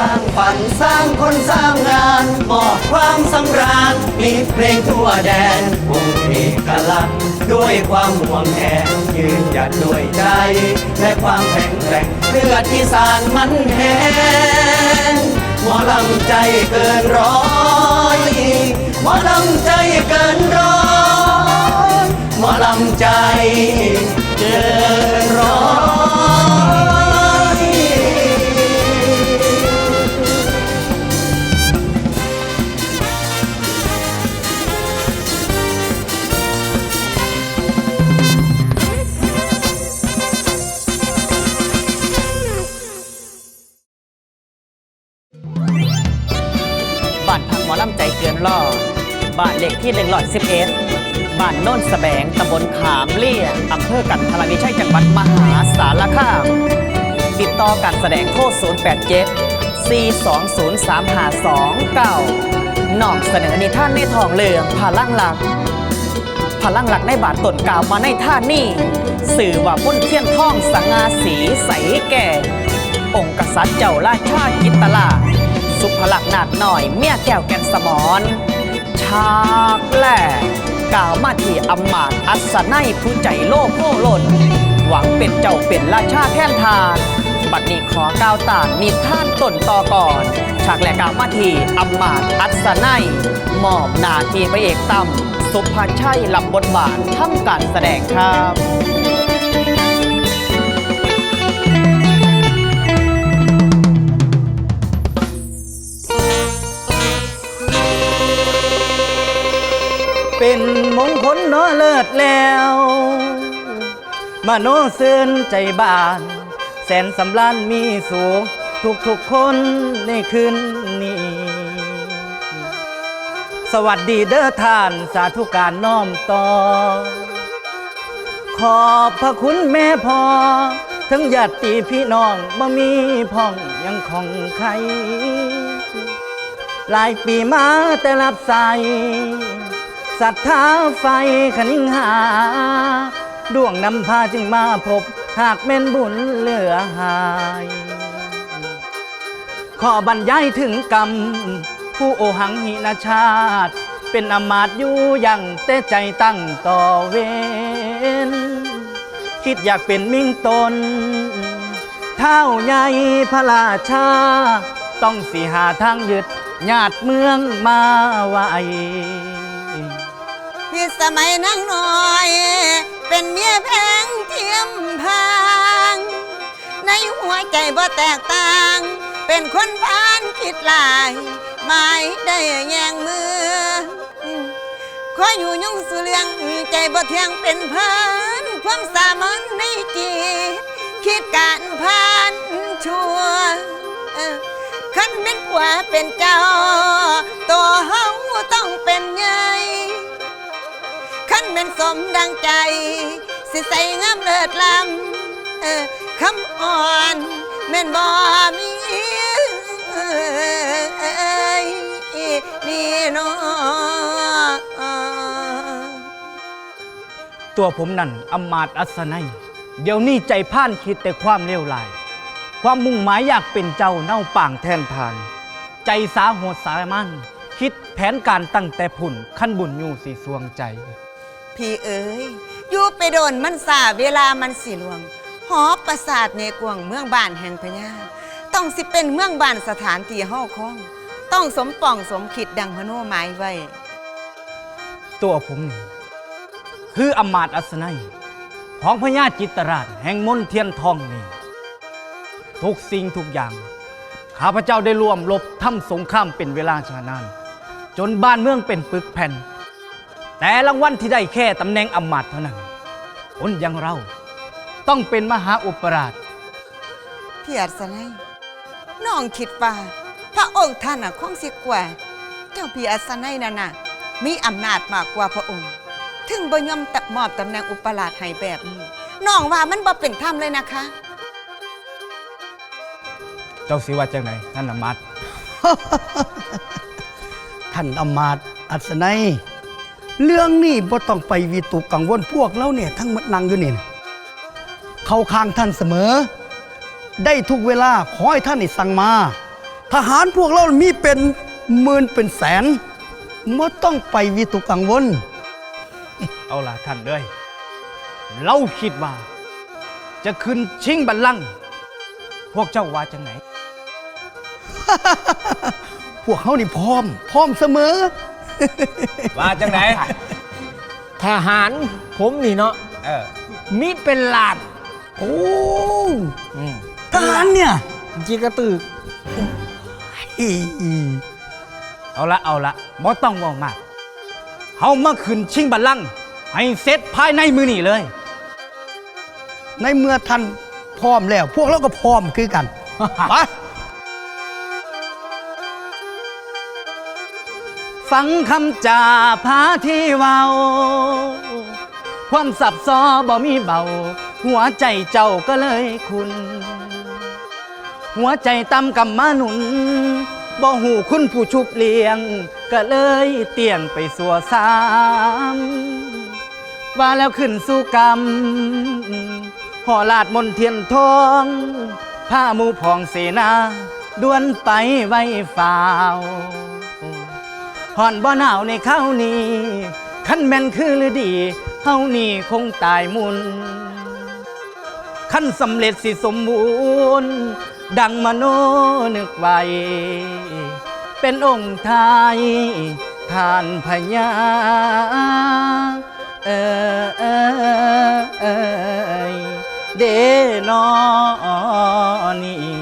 ร้างฝันสร้างคนสร้างงานมอบความสำราญมีเพลงทั่วแดนวงเอกลักษณ์ด้วยความห่วงแหนยืนหยัดด้วยใจ และความแข็งแกร่งเลือดที่สานมันแห้งหมอลำใจเกินร้อยหมอลำใจเกินร้อยหมอลำใจเกินร้อย บ้านพักหมอลำใจเกินล่อ บ้านเล็กที่หนึ่งร้อยสิบเอ็ดบ้านโน่นสแสบงตำบลขามเลี่ยอำเภอกันทรวิชัยจังหวัดมหาสารคาม ติดต่อการแสดงโทษ 087 420 3529 นอกเสนอนิท่านในทองเหลืองพาลังหลักพลังหลักในบาทตนกล่าวมาในท่านี่สื่อว่าพ้นเทียนท่องสัง่าสีใสแก่ องค์กษัตริย์เจ้าราชากิตตลา สุภลักษณ์นาดหน่อย เมียแก้วแกนสมอนฉากแรกกล่าวมาที่อำมาตย์อัศนัยผู้ใจโลภโพลนหวังเป็นเจ้าเป็นราชาแท่นทานบัดนี้ขอก้าวต่านนิท่านตนต่อก่อน ฉากแรกกาวมาทีอำมาตย์อัศนัยมอบหนาทีพระเอกตั้มสุภาชัยลำบทบาททำการแสดงครับ เป็นมงคลเนาะเลิศแล้วมาโนเสื่นใจบาน แสนสำราญมีสูง ทุกทุกๆคนในคืนนี้ สวัสดีเด้อท่านสาธุการน้อมต่อ ขอบพระคุณแม่พอ ทั้งญาติพี่น้องบ่มีพ่องยังของใคร หลายปีมาแต่รับใส่ ศรัทธาไฟขนิงหา ดวงนำพาจึงมาพบ หากแม่นบุญเหลือหาย ขอบรรยายถึงกรรม ผู้โอหังหินาชาติ เป็นอมาตย์อยู่ยังแต่ใจตั้งต่อเวนคิดอยากเป็นมิ่งตน เท่าใหญ่พระราชา ต้องสีหาทางยึดญาติเมืองมาไว้ สมัยนั่งน้อย เป็นเมียแพงเทียมพางในหัวใจบ่แตกต่าง เป็นคนพานคิดหลายไม่ได้แยงมือ ขออยู่ยุ่งสุเลียงใจบ่เทียงเป็นเพิ่นความสามัญในจิตคิดการพานชั่วขันเป็นผัวเป็นเจ้า ตัวเฮาต้องเป็นันเป็นสมดังใจ สิใส่งามเลิศลำคำอ่อนแม่นบ่มีนี่นตัวผมนั่นอำมาตย์อัศนัย เดี๋ยวนี้ใจพ่านคิดแต่ความเลวร้าย ความมุ่งหมายอยากเป็นเจ้าเน่าป่างแทนทาน ใจสาโหดสามั่นคิดแผนการตั้งแต่ผุ่นขั้นบุญอยู่สีสวงใจ พี่เอ๋ยอยู่ไปโดนมันสาเวลามันสิหลวง หอประสาทเนกวงเมืองบ้านแห่งพญาต้องสิเป็นเมืองบ้านสถานที่เฮาคองต้องสมปองสมขิดดังพโนหมายไว้ ตัวผมนี่คืออำมาตย์อัศนัย ของพญาจิตรราชแห่งมนเทียนทองนี่ทุกสิ่งทุกอย่าง ข้าพเจ้าได้ร่วมรบทำสงครามเป็นเวลาชานาน จนบ้านเมืองเป็นปึกแผ่น แต่รางวัลที่ได้แค่ตำแหน่งอำมาตย์เท่านั้น คนอย่างเราต้องเป็นมหาอุปราช พี่อัศนัยน้องคิดว่าพระองค์ท่านน่ะคงสิกว่า เจ้าพี่อัศนัยนั่นน่ะมีอำนาจมากกว่าพระองค์ ถึงบ่ยอมตับมอบตำแหน่งอุปราชให้แบบนี้น้องว่ามันบ่เป็นธรรมเลยนะคะ เจ้าสิว่าจังไหนท่านอำมาตย์ ท่านอำมาตย์อัศนัย เรื่องนี้บ่ต้องไปวิตกกังวลพวกเราเนี่ยทั้งหมดนั่งอยู่นี่นะเข้าข้างท่านเสมอ ได้ทุกเวลาขอให้ท่านนี่สั่งมา ทหารพวกเรามีเป็นหมื่นเป็นแสนไม่ต้องไปวิตกกังวล เอาล่ะท่านเอ้ยเราคิดว่า จะขึ้นชิงบัลลังก์พวกเจ้าว่าจังไหน พวกเขานี่พร้อม พร้อมเสมอ ว่าจังไหนทหารผมนี่เนาะเออมีเป็นล้านโอ้ทหารเนี่ยจีกระตืออีอีเอาละเอาละบ่ต้องเว่ามากเฮามาขึ้นชิงบัลลังก์ให้เสร็จภายในมือนี่เลย ในเมื่อท่านพร้อมแล้ว พวกเราก็พร้อมคือกัน ไป ฟังคำจ่าพาที่เว้า ความสับซอบ่มีเบา หัวใจเจ้าก็เลยคุณ หัวใจตำกำมาหนุนบ่หูคุณผู้ชุบเลี้ยง ก็เลยเตียงไปสัวสามว่าแล้วขึ้นสู่กรรมห่อลาดมนเทียนทองผ้ามูพองเสนาด้วนไปไว้ฝ่าว ห่อนบ่หนาวในข้าวนี้ขันแม่นคือฤดีเฮานี่คงตายมุนขั้นสำเร็จสิสมบูรณ์ดังมโนนึกไว้ เป็นองค์ไทยทานพญาเออเออเอยเดนอนี่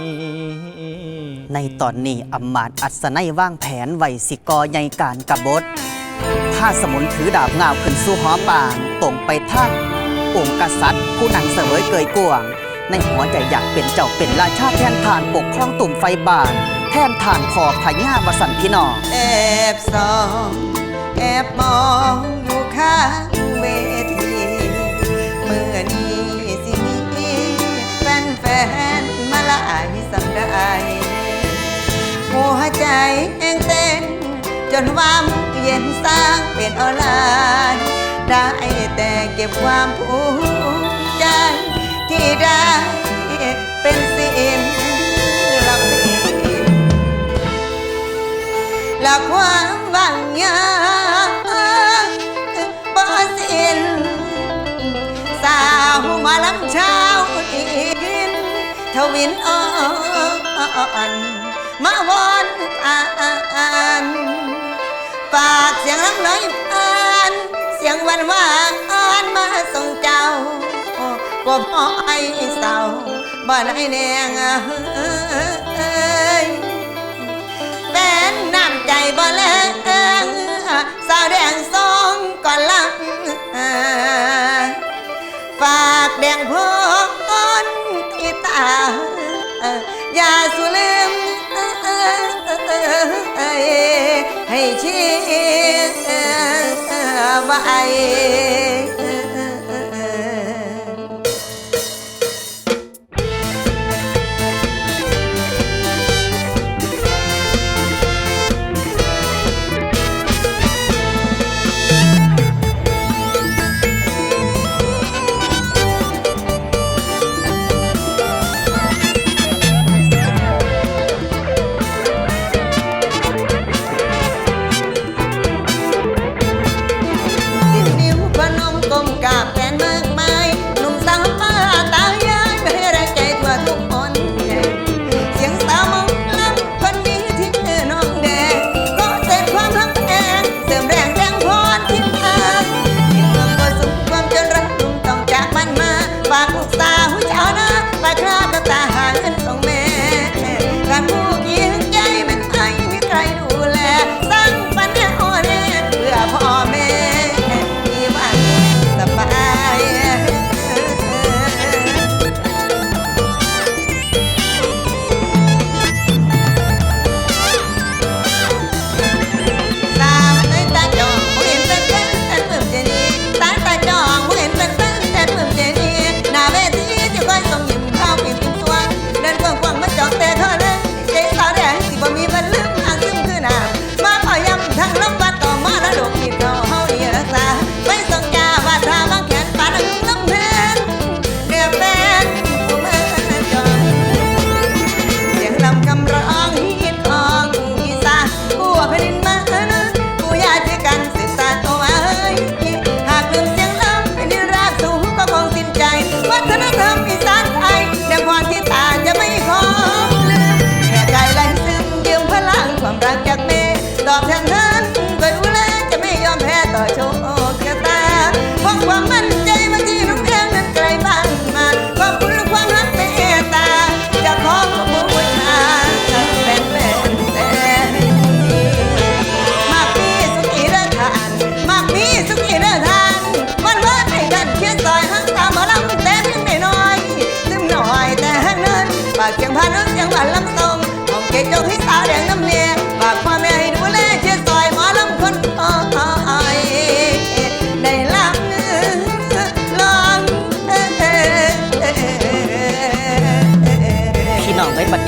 ในตอนนี้อำมาตย์อัศนัยว่างแผนไวสิกอใหญ่การกบฏถ้าสมุนถือดาบงาวขึ้นสู่หอป่างตรงไปทางองค์กษัตริย์ ผู้นังเสวยเกยกวง ในหัวใจอยากเป็นเจ้าเป็นราชาแทนทานปกครองตุ่มไฟบานแทนทานพอพญาวสันพี่น้องแอบสองแอบมองอยู่ข้าง หัวใจแห้งเต้น จนวามเย็นสร้างเป็นออนไลน์ได้แต่เก็บความภูมิใจ ที่ได้เป็นสิ่งลำเินและความหวังยากบ่สิ้นสาวมาลำเช้าดินทวินอ่อน มาวอนอ่านฝากเสียงลำน้อยอ่านเสียงวันหวานมาส่งเจ้าก็พอไอ้เศร้าบ่ได้แนงเอ้แฟนน้ำใจบ่แลงสาวแดงสองก่อนลังฝากแดงพน ร์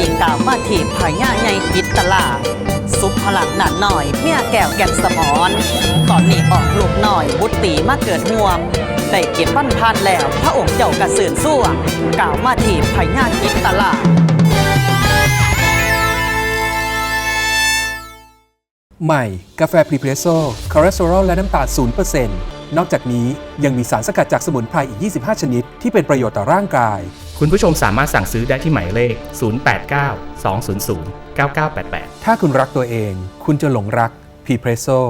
ดีกล่าวมาที่พญาใหญ่กิตตลาสุภลักหนาหน่อย เมียแก้วแก่นสมอน ตอนนี้ออกลูกหน่อยบุตรีมาเกิดห่วงได้เกียรติบ้านพานแล้ว พระองค์เจ้ากระสือนส่วงกล่าวมาที่พญากิตตลาใหม่ กาแฟพรีเพรสโซ่คอเลสเตอรอลและน้ำตาล0%น นอกจากนี้ยังมีสารสกัดจากสมุนไพรอีก 25 ชนิด ที่เป็นประโยชน์ต่อร่างกาย คุณผู้ชมสามารถสั่งซื้อได้ที่หมายเลข 089 200 9988 ถ้าคุณรักตัวเอง คุณจะหลงรักพรีเพรสโซ่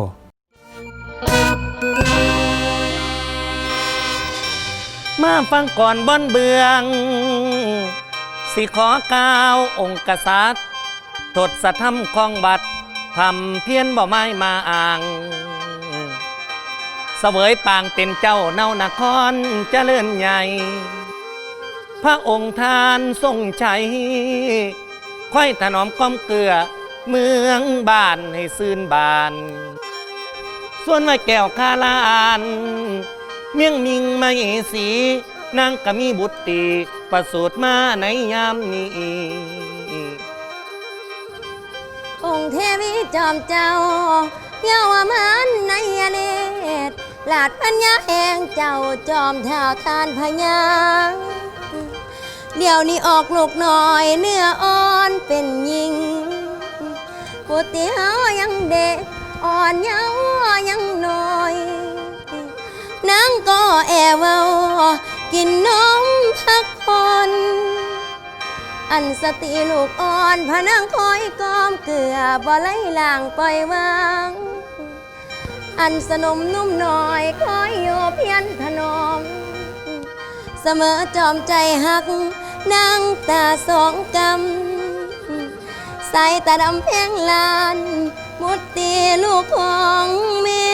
มาฟังก่อนบอนเบือง สิขอกล่าวองค์กษัตริย์ทศธรรมของบัตรทำเพี้ยนบ่ไม้มาอ่างเสวยปางเป็นเจ้าเนานครเจริญใหญ่ พระองค์ทานทรงชัยค่อยถนอมก้อมเกลือเมืองบ้านให้ซื่นบาน ส่วนไว้แก้วคาลาน เมี่ยงมิงไม่สีนางก็มีบุตรตีประสูติมาในยามนี้ องค์เทวีจอมเจ้าเยาวมันในเนตร ลาดพัญญาแห่งเจ้าจอมเท้าทานพญาเดี๋ยวนี้ออกลูกหน่อยเนื้ออ่อนเป็นหญิงกุฏิเฮายังเด็กอ่อนเยาว์ยังน้อยนางก็แอวเวากินนมพักผ่อนอันสติลูกอ่อนพนังคอยกอมเกลือบ่ไหลล่างปล่อยวาง อันสนมนุ่มน้อยคอยอยู่เพียนถนอม เสมอจอมใจหักนางตาสองกำ ใส่ตาดำแพงลาน มุดตีลูกของแม่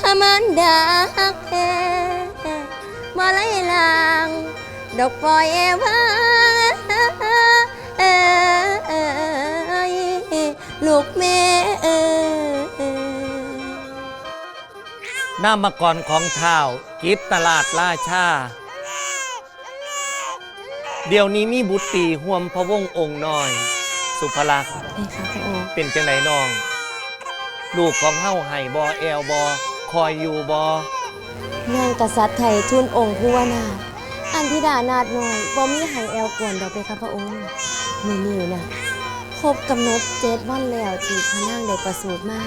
ขมันดาฮักแท้บ่ไหลลาง ดอกปล่อยเอวาลูกแม่ นามกรของเท้ากิตตลาดราชา เดี๋ยวนี้มีบุตรีห่วมพระวงศ์องค์น้อย สุภลักษณ์นี่ค่ะพระองค์เป็นจังไหนน้อง ลูกของเฮาไห้บอแอลบอคอยอยู่บอนางกษัตริย์ไทยทุนองค์ผู้ว่านาถอันธิดานาดน้อยบ่มีไห้แอลกวนดอกไปค่ะพระองค์มื้อนี้น่ะครบกำหนดเจ็ดวันแล้วที่พระนางได้ประสูติมา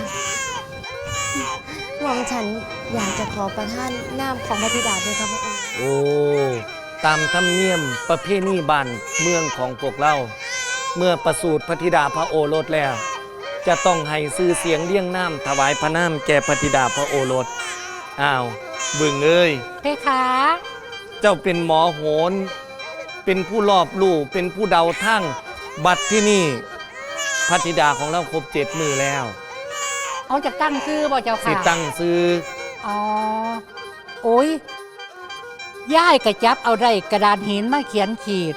หม่อมฉันอยากจะขอประทานนามของพระธิดาด้วยค่ะพระองค์โอ้ ตามธรรมเนียมประเพณีบ้านเมืองของพวกเรา เมื่อประสูติพระธิดาพระโอรสแล้ว จะต้องให้ซื้อเสียงเลี้ยงน้ำถวายพระน้ำแก่พระธิดาพระโอรส อ้าว บึงเอ้ย เพคะเจ้าเป็นหมอโหน เป็นผู้รอบลู่เป็นผู้เดาทั้งบัตรที่นี่พระธิดาของเราครบเจ็ดมือแล้ว เอาจะตั้งชื่อบ่เจ้าสิค่ะตั้งซื้ออ๋อโอ้ยย่ายกระจับเอาได้กระดานหินมาเขียนขีด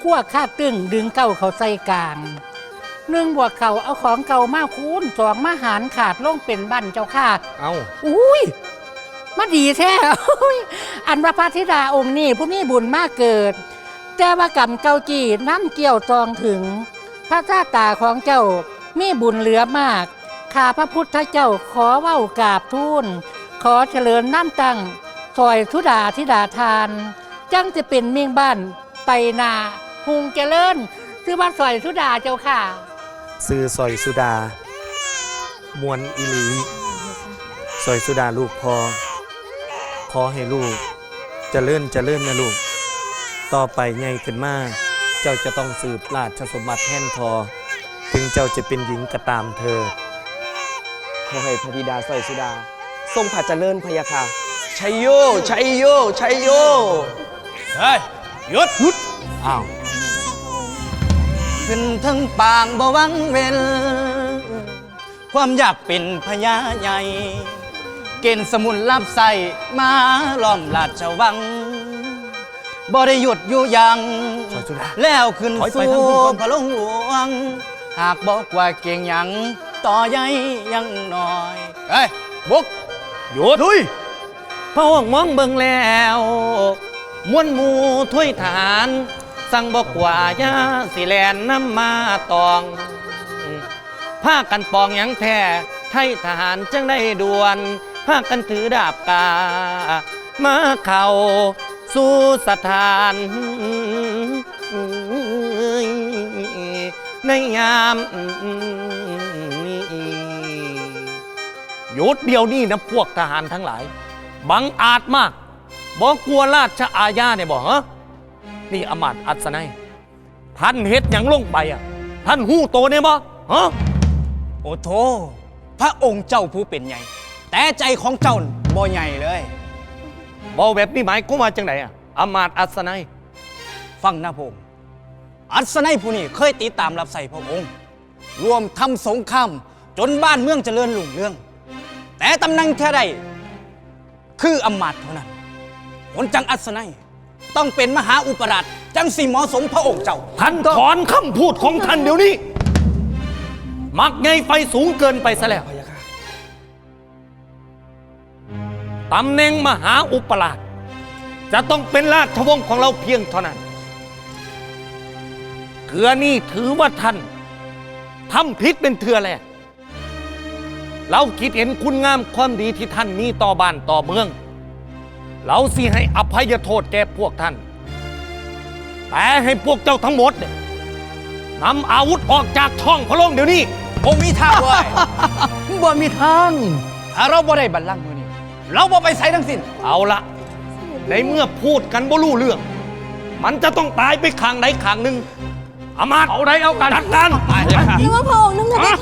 ขั้วข้าตึงดึงเก้าเขาใส่กลางหนึ่งบวกเขาเอาของเก่ามาคูณสองมาหารขาดลงเป็นบันเจ้าค่ะเอ้าอุ้ยมาดีแท้อุ๊ยอันว่าพระธิดาองค์นี้ผู้มีบุญมากเกิด แต่ว่ากรรมเก่าจีน้ำเกี่ยวจองถึง พระชาตาของเจ้ามีบุญเหลือมาก ข้าพระพุทธเจ้าขอเว้ากราบทูล ขอเฉลิญน้ำตังซอยทุดาธิดาทาน จังจะเป็นเมียงบ้านไปนาหุงเจริญคือว่าซอยทุดาเจ้าค่ะซื้อสอยสุดา มวนอิลีสอยสุดาลูกพอ ขอให้ลูกจเจริญเจริญนะลูก ต่อไปไงขึ้นมา เจ้าจะต้องสืบราชสมบัติแท่นพอ ถึงเจ้าจะเป็นหญิงก็ตามเธอ ขอให้พระธิดาสร้อยสุดา ทรงผัดเจริญพะยาค่ะชัยโยชัยโยชัยโยเฮ้ยหยุดหยุดอ้าวขึ้นทั้งปางบ่หวังเวล ความอยากเป็นพญาใหญ่ เกณฑ์สมุนรับใส่มาล้อมราชวังบ่ได้หยุดอยู่ยังสอยสุดาแล้วขึ้นถอยไปสู่ทางคุณก่อนพระลงหลวง หากบอกว่าเก่งหยัง ต่อใหญ่ยังน้อย เฮ้ยบุกหยุดลุยพระองค์มองเบิ่งแล้วมวลหมูถ้วยฐาน สั่งบอกว่าอยาสิแลนน้ำมาตองผ้ากันปองหยังแท้ไทยทหารจังได้ด่วนผ้ากันถือดาบกา มาเข้าสู่สถานในยาม หยุดเดียวนี่นะพวกทหารทั้งหลาย บังอาจมาก บอกกลัวราชอาญาเนี่ยบอกฮะนี่อำมาตย์อัศนัย ท่านเฮ็ดหยังลงไปอะ ท่านหู้โตเนี่ยบ่ฮะโอ้โธพระองค์เจ้าผู้เป็นใหญ่ แต่ใจของเจ้าบ่ใหญ่เลยบอแบบนี้หมายก็มว่าจังไหนอะอำมาตย์อัศนัย ฟังนะพระองค์อัศนัยผู้นี้เคยติดตามรับใส่พระองค์ รวมทำสงครามจนบ้านเมืองเจริญรุ่งเรือง แต่ตำแหน่งแค่ใด คืออำมาตย์เท่านั้นผลจังอัศนัย ต้องเป็นมหาอุปราชจังสีเหมาะสมพระองค์เจ้า ท่านถอนคำพูดของท่านเดี๋ยวนี้ มักไงไฟสูงเกินไปซะแล้วตำแหน่งมหาอุปราช จะต้องเป็นราชวงศ์ของเราเพียงเท่านั้นเถือนี่ถือว่าท่านทำผิดเป็นเถือแรก เราคิดเห็นคุณงามความดีที่ท่านมีต่อบ้านต่อเมือง เราสิให้อภัยโทษแก่พวกท่าน แต่ให้พวกเจ้าทั้งหมดเนี่ยนำอาวุธออกจากช่องพระโลงเดี๋ยวนี้ผมมีทางเว้ยบ่มีทางถ้าเราบ่ได้บัลลังก์มือนี้ เราบ่ไปใส่ทั้งสิ้น เอาละในเมื่อพูดกันบ่รู้เรื่อง มันจะต้องตายไปข้างใดข้างหนึ่งอามาตย์เอาใดเอากันจัดการไปเลยค่ะนี่ว่าพระองค์นั่นไงฮะ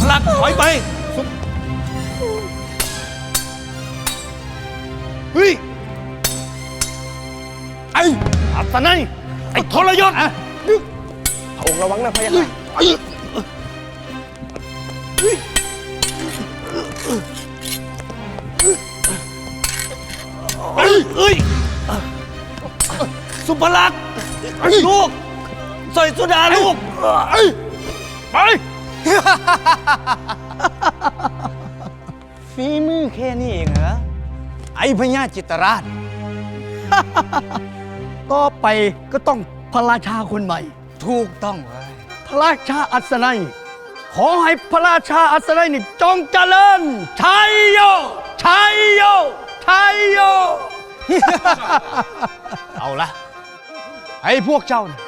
พลักถอยไปสุเฮ้ย ไอ้อัศนัยไอ้ทรยศองค์ระวังนะพะยะค่ะเอ้ยเอ้ย สุภลักษณ์ลูกสอยสุดาลูก ไป ฝีมือแค่นี้เองเหรอ ไอ้พญาจิตรราช ต่อไปก็ต้องพระราชาคนใหม่ ถูกต้องเว้ยพระราชาอัศนัย ขอให้พระราชาอัศนัยนี่จงเจริญชัยโยชัยโยชัยโย เอาละให้พวกเจ้านะ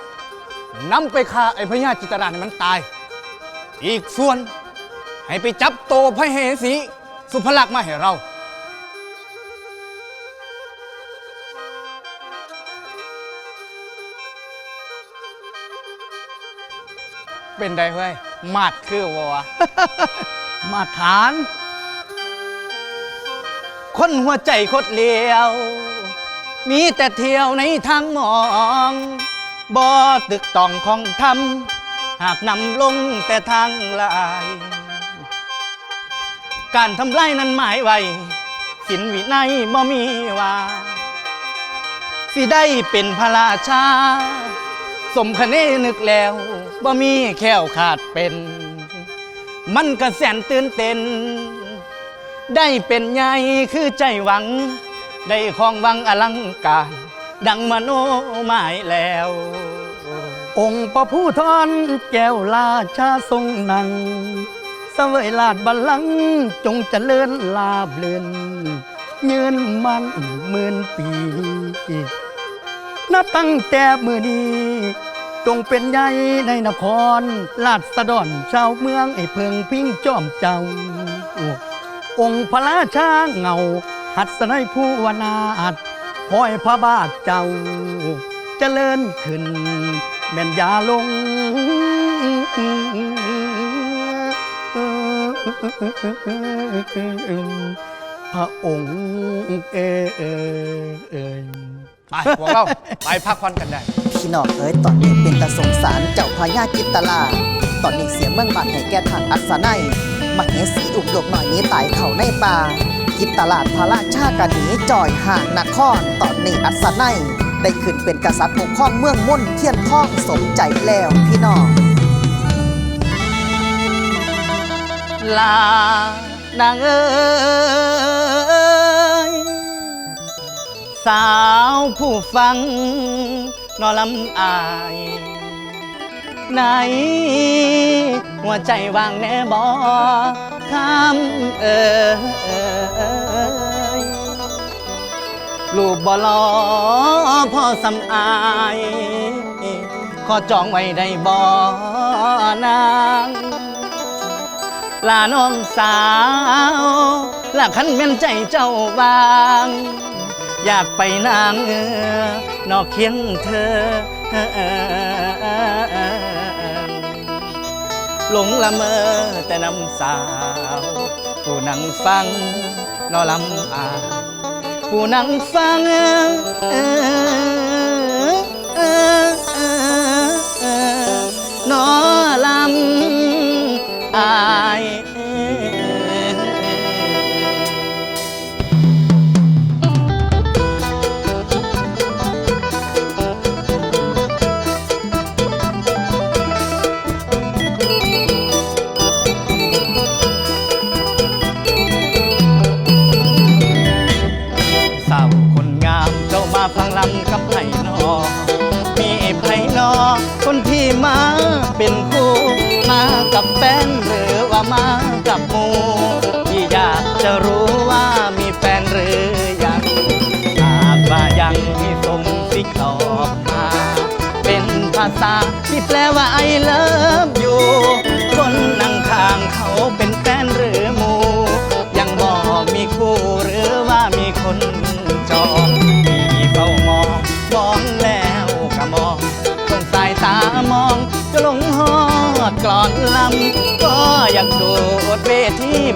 นำไปฆ่าไอ้พญาจิตรราชให้มันตาย อีกส่วน ให้ไปจับโตพระเหสี สุภลักษณ์มาให้เรา เป็นไดเฮ้ย มาดคือวะมาฐาน คนหัวใจคดเลียว มีแต่เที่ยวในทางมอง บ่ตึกต้องของทำ หากนำลงแต่ทางลาย การทำลายนั้นหมายไว้สินวินัยบ่มีว่าสิได้เป็นพระราชา สมคเนนึกแล้วบ่มีแค้วขาดเป็น มันก็แสนตื่นเต้น ได้เป็นใหญ่คือใจหวัง ได้ของวังอลังการ ดังมโนหมายแล้ว องค์พระผู้ทอนแก้วราชาทรงนังสเสวยลาดบัลลังก์จงเจริญลาบเลือนยืนมันหมื่นปีนับตั้งแต่มือนี้จงเป็นใหญ่ในนครลาดสะดอนชาวเมืองไอ้เพิงพิงจอมเจ้า องค์พระราชาเงา หัดสนัยผู้วนาถคอยพระบาทเจ้าเจริญขึ้น แม่นยาลงพระองค์เอ่ยไปพวกเรา ไปพักผ่อนกันได้ พี่น้องเอ๋ยตอนนี้เป็นตาสงสารเจ้าพญาจิตตลา ตอนนี้เสียเมืองบัดให้แก่ทางอัศนัยมาเหสีอุกดกหน่อยนี้ตายเขาในป่าจิตตลาดพระราชากันหนีจอยห่างนครตอนนี้อัศนัย ได้ขึ้นเป็นกษัตริย์ปกครองเมืองมุ่นเทียนทองสมใจแล้วพี่น้องลานางเอยสาวผู้ฟังนอลำอายไหนหัวใจวางแน่บอคำเอ่ย ลูกบ่ลอพ่อสำอาย ขอจองไว้ได้บ่นางลาน้องสาวลาคันแม่นใจเจ้าบาง อยากไปนางเออนอกเคียงเธอ หลงละเมอแต่น้ำสาวผู้นั่งฟังนอลำอา ผู้นั่งฟังนอลำอาย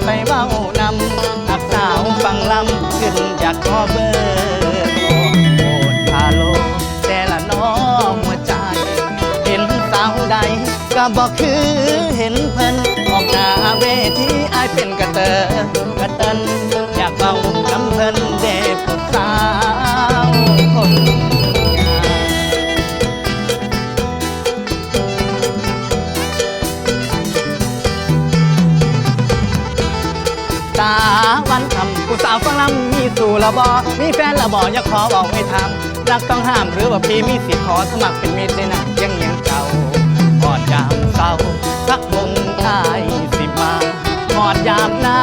ไปเบ้านำนักสาวฟังลำขึ้นอยากขอเบอร์โอดพาโล แต่ละน้องหัวใจ เห็นสาวใด ก็บอกคือเห็นเพิ่นออกหน้าเวทีอายเป็นกระเตอกระเตันอยากเบาน้ำเพิ่นเด็บสาวคน สู่ละบอมีแฟนละบออยากขอบอกให้ทำรักต้องห้ามหรือว่าพี่มีสิทธิ์ขอสมัครเป็นมิตรได้นะยังเงียงเก่าหอดยามเศร้าพักวงอายสิมาหอดยามนา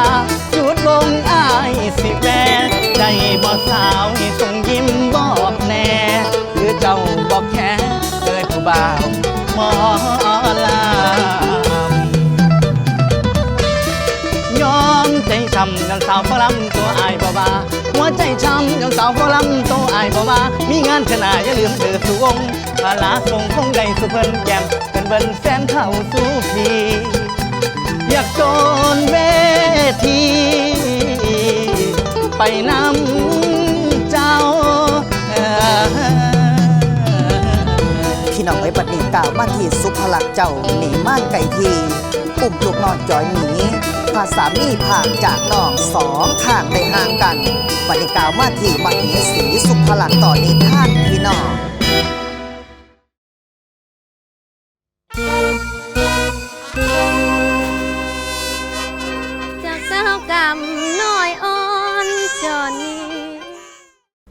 หยุดวงอายสิแวใจบ่สาวให้ส่งยิ้มบอกแน่หรือเจ้าบอกแค่เลยผู้บ่าวหมอลำยอมใจช้ำยังสาวฝรั่งตัวอายบ่ว่า ใจช้ำยังสาวฝรั่งตัวอายบ่ว่า มีงานขนาอย่าลืมเธอสู่วงภาลาส่งคงได้สุเพิ่นแก้มเป็นเบิ่นแฟนเข้าสู่พีอยากโดนเวที ไปนำเจ้าพี่น้องไว้บัดนี้กล่าวมาที่สุภลักษ์เจ้าหนีม่านไก่ทีปุ่มลูกนอนจอยหนี พาสามีผ่างจากน้องสองข้างได้ห่างกันบัดนี้กล่าวมาที่มเหสีสุภลักษณ์ต่อนิทานพี่น้องจากสาวกำน้อยอ่อนจอนนี้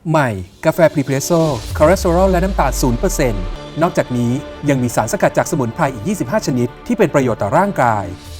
ใหม่ กาแฟพรีเพรสโซ่คอเลสเตอรอลและน้ำตาล0%นอกจากนี้ยังมีสารสกัดจากสมุนไพรอีก 25 ชนิด ที่เป็นประโยชน์ต่อร่างกาย